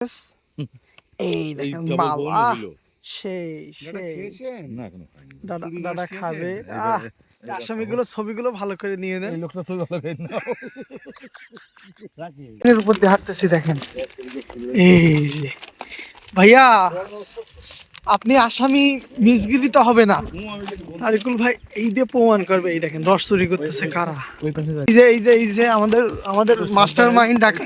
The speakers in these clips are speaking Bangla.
এই দেখেন মাল। সেই সেই। না এখনও দাদা দাদা খাবে। আসামিগুলো ছবিগুলো ভালো করে নিয়ে নেন। এই লোকটা ছবি ভালো খাই না এর উপর দিয়ে হাঁটতেছি দেখেন। এই যে। ভাইয়া আপনি আসামি মিসগিরি তো হবে না। তারিকুল ভাই এই দিয়ে প্রমাণ করবে এই দেখেন রস চুরি করতেছে কারা? এই যে এই যে এই যে আমাদের আমাদের মাস্টার মাইন্ড ডাকা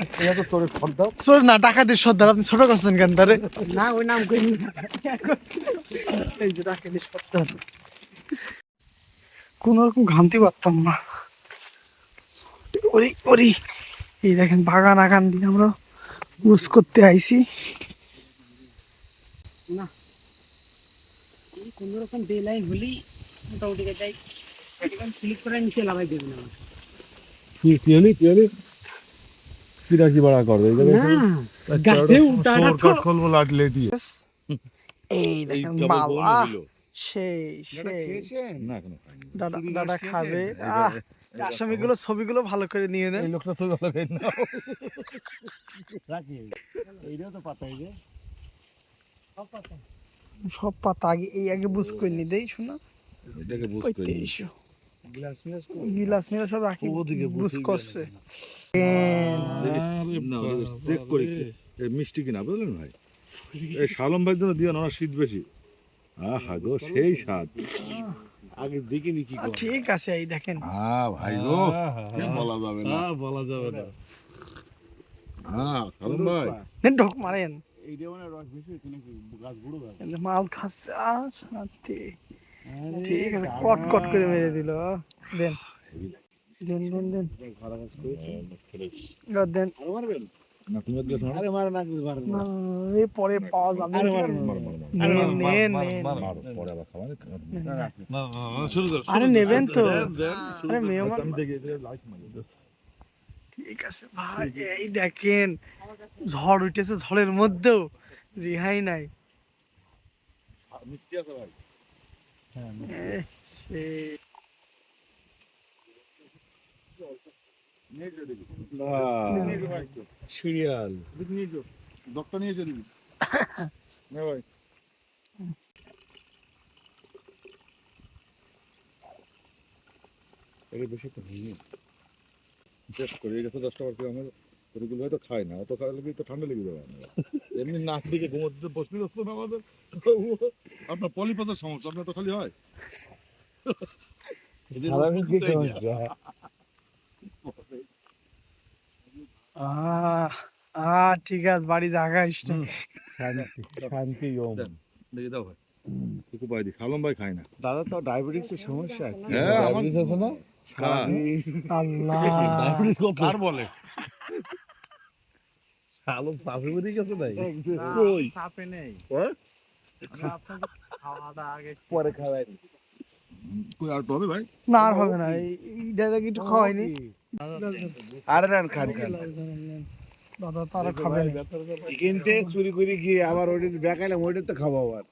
চোর না ডাকাতের সর্দার আপনি ছোট করছেন কেন তারে? না ওই নাম কই এই যে ডাকাতের সর্দার। কোন রকম ঘামতে পারতাম না। ওরি ওরি এই দেখেন বাগান আগান দিয়ে আমরা ইউজ করতে আইছি। কোন রকম ডে লাইন হলেই মোটামুটি যাই সেটিকান স্লিপ করে নিচে কি বাড়া করবে? এই জায়গায় গাছে উঠাটা তো কাট খোলবো এই দেখেন। সেই সেই। খেয়েছেন? না এখনও। দাদা দাদা খাবে। আসামিগুলো ছবিগুলো ভালো করে নিয়ে নেন। এই লোকটা ছবি ভালো রাখি। এইটাও তো পাতা এই যে। সব পাতা। আগে এই আগে বুঝ করে নি। দেই শোনা। এটাকে বুঝতে কইতে এসো। গ্লাস মিলাস সব রাখি বুঝ করছে। চেক করি মিষ্টি কিনা বুঝলেন ভাই? এই শালম ভাই জন্য দিয়ে না শীত বেশি। আহা গো সেই স্বাদ। আগে দেখিনি কি ঠিক আছে এই দেখেন। হ্যাঁ ভাই গো বলা যাবে না। বলা যাবে না। হ্যাঁ শালম ভাই। ঢোক মারেন। এইটা মানে রস বেশি নাকি গাছ বুড়ো গাছ? মাল খাচ্ছে শান্তি। ঠিক আছে কট কট করে মেরে দিল দেন। দেন দেন দেন। ঘরা গাছ করেছে। দেন। আরে মারবেন? না তুমি দিয়ে শোনো আরে মারে না মারে না এই পরে পাওয়া যাবে। আরে মার, মার মার নেবেন তো। আরে মেহমান আমি দেখি লাইট মারি ঠিক আছে ভাই এই দেখেন ঝড় উঠেছে ঝড়ের মধ্যেও রেহাই নাই। মিষ্টি আছে ভাই। সিরিয়াল। ডক্টর নিয়ে চলি ভাই। এটা বেশি তো টেস্ট করে গেছে আমার ওইগুলো হয়তো খায় না অত খাওয়া লেগে তো ঠান্ডা লেগে যাবে আমার। এমনি নাক দিকে ঘুমোতে বসতে যাচ্ছে না আমাদের। আপনার পলিপাসের সমস্যা আপনার তো খালি হয়। ঠিক আছে বাড়ি জায়গা আসছে শান্তি দেখে দাও ভাই। খালম ভাই খায় না। দাদা তো ডায়াবেটিক্সের সমস্যা? হ্যাঁ, আমার- আছে না? আল্লাহ। বলে? আলম সাফে বেরিয়ে গেছে নাই কই? চাপে নেই। হ্যাঁ? খাওয়া দাওয়া আগে পরে খাওয়াই। কই আর হবে ভাই? না আর হবে না। এই ডাইরেক্ট একটু খাওয়াইনি। আরে রান খান খান। দাদা তারা খাবে কিনতে চুরি করে গিয়ে আবার ওইটা বেকাইলাম ওইটা তো খাব আবার।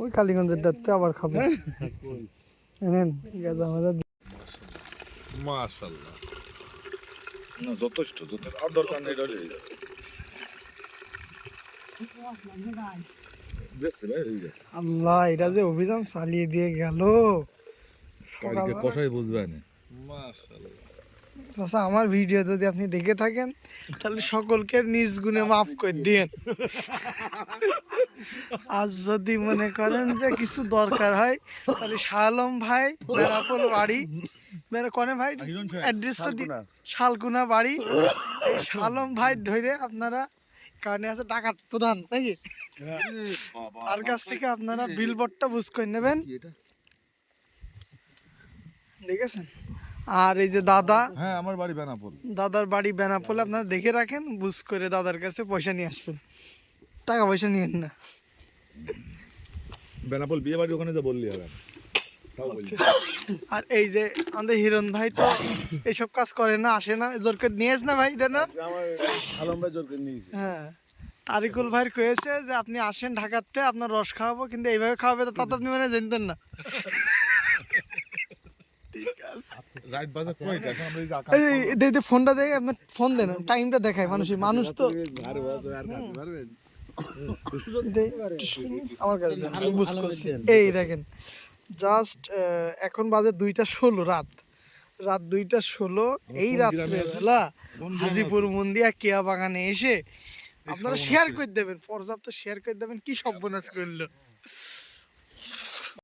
ওই কালীগঞ্জের ডাতে আবার খাবে। নেন গাঁজা মাজা মাশাআল্লাহ। না যথেষ্ট যথেষ্ট। আর দরকার নেই আল্লাহ এটা যে অভিযান চালিয়ে দিয়ে গেল। কষাই বুঝবে না। চাচা আমার ভিডিও যদি আপনি দেখে থাকেন তাহলে সকলকে নিজ গুণে মাফ করে দিন আর যদি মনে করেন যে কিছু দরকার হয় তাহলে শালম ভাই বেড়াপোল বাড়ি বেড়া কনে ভাই? অ্যাড্রেসটা দি শালকুনা। বাড়ি। এই শালম ভাই ধরে আপনারা কারণে আছে টাকার প্রধান নাকি? তার কাছ থেকে আপনারা বিলবোর্ডটা বুঝ করে নেবেন। দেখেছেন? আর এই যে দাদা? হ্যাঁ আমার বাড়ি বেনাপোল। দাদার বাড়ি বেনাপোলে আপনারা দেখে রাখেন বুঝ করে দাদার কাছে পয়সা নিয়ে আসবেন। টাকা পয়সা নিয়েন না। বেনাপোল বিয়ে বাড়ি ওখানে যা বললি হবে আর এই যে আমাদের হিরণ ভাই তো এইসব কাজ করে না আসে না জোর করে নিয়ে না ভাই এটা না? আলম ভাই জোর করে নিয়েছে। হ্যাঁ। তারিকুল ভাই কয়েছে যে আপনি আসেন ঢাকাতে আপনার রস খাওয়াবো কিন্তু এইভাবে খাওয়াবে তো তা তো আপনি মানে জানতেন না। ঠিক আছে। রাত বাজার কয়টা? এখন আমরা এই আকাশ এই এই- দে দে ফোনটা দেখে আপনার ফোন দেন টাইমটা দেখায় মানুষের মানুষ তো আর বছর আর কাটতে পারবেন দে, একটু শুনি, আমার কাছে আমি বুঝ করছি। এই দেখেন জাস্ট এখন বাজে দুইটা ষোলো রাত। রাত দুইটা ষোলো এই রাত্রেবেলা হাজিপুর মন্দিয়া কেয়া বাগানে এসে আপনারা শেয়ার করে। দেবেন পর্যাপ্ত শেয়ার করে দেবেন কি সর্বনাশ করল?